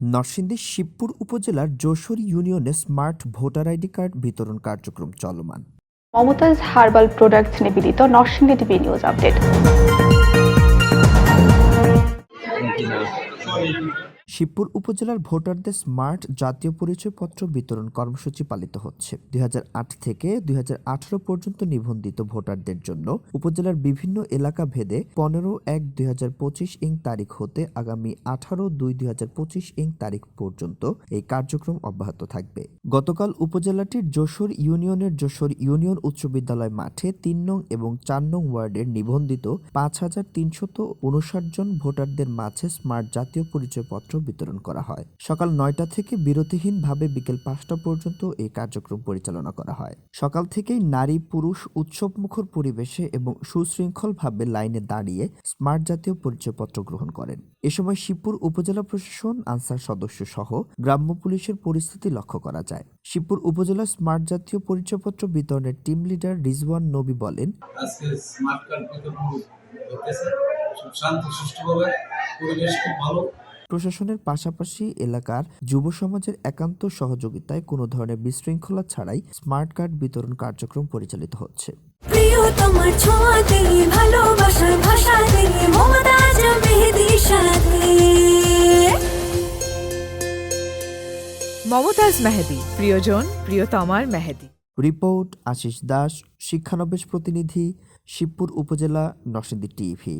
নরসিংদীর শিবপুর উপজেলার যশোর ইউনিয়নে স্মার্ট ভোটার আইডি কার্ড বিতরণ কার্যক্রম চলমান। মমতাজ হার্বাল প্রোডাক্টস নিবেদিত Narsingdi TV news update. Shibpur উপজেলার ভোটারদের স্মার্ট জাতীয় পরিচয়পত্র বিতরণ কর্মসূচি পালিত হচ্ছে। দুই হাজার আট থেকে দুই হাজার আঠারো পর্যন্ত নিবন্ধিত ভোটারদের জন্য উপজেলার বিভিন্ন এলাকা ভেদে পনেরো এক দুই ইং তারিখ হতে আগামী আঠারো দুই দুই ইং তারিখ পর্যন্ত এই কার্যক্রম অব্যাহত থাকবে। গতকাল উপজেলাটির যশোর ইউনিয়নের যশোর ইউনিয়ন উচ্চ বিদ্যালয় মাঠে তিন নং এবং চার নং ওয়ার্ডের নিবন্ধিত পাঁচ হাজার তিনশত উনষাট জন ভোটারদের মাঝে স্মার্ট জাতীয় পরিচয়পত্র বিতরণ করা হয়। সকাল নয়টা থেকে বিরতিহীনভাবে বিকেল পাঁচটা পর্যন্ত এই কার্যক্রম পরিচালনা করা হয়। সকাল থেকেই নারী, পুরুষ উৎসবমুখর পরিবেশে এবং সুশৃঙ্খলভাবে লাইনে দাঁড়িয়ে স্মার্ট জাতীয় পরিচয়পত্র গ্রহণ করেন। এ সময় শিবপুর উপজেলা প্রশাসন, আনসার সদস্য সহ গ্রাম্য পুলিশের পরিস্থিতি লক্ষ্য করা যায়। শিবপুর উপজেলা স্মার্ট জাতীয় পরিচয়পত্র বিতরণের টিম লিডার রিজওয়ান নবী বলেন, আজকে স্মার্ট কার্ড বিতরণ হতেছে খুব সুষ্ঠুভাবে পরিবেশ খুব ভালো। প্রশাসনের পাশাপাশি এলাকার যুব সমাজের একান্ত সহযোগিতায় কোনো ধরনের বিশৃঙ্খলা ছাড়াই স্মার্ট কার্ড বিতরণ কার্যক্রম পরিচালিত হচ্ছে। প্রিয় তোমার ছোঁয়াতে ভালোবাসার ভাষাতে মমতাজ মেহেদি সাথে। মমতাজ মেহেদি প্রিয়জন প্রিয়তমার মেহেদি। রিপোর্ট আশিস দাস শিক্ষানবেশ প্রতিনিধি শিবপুর উপজেলা নরসিংদী টিভি।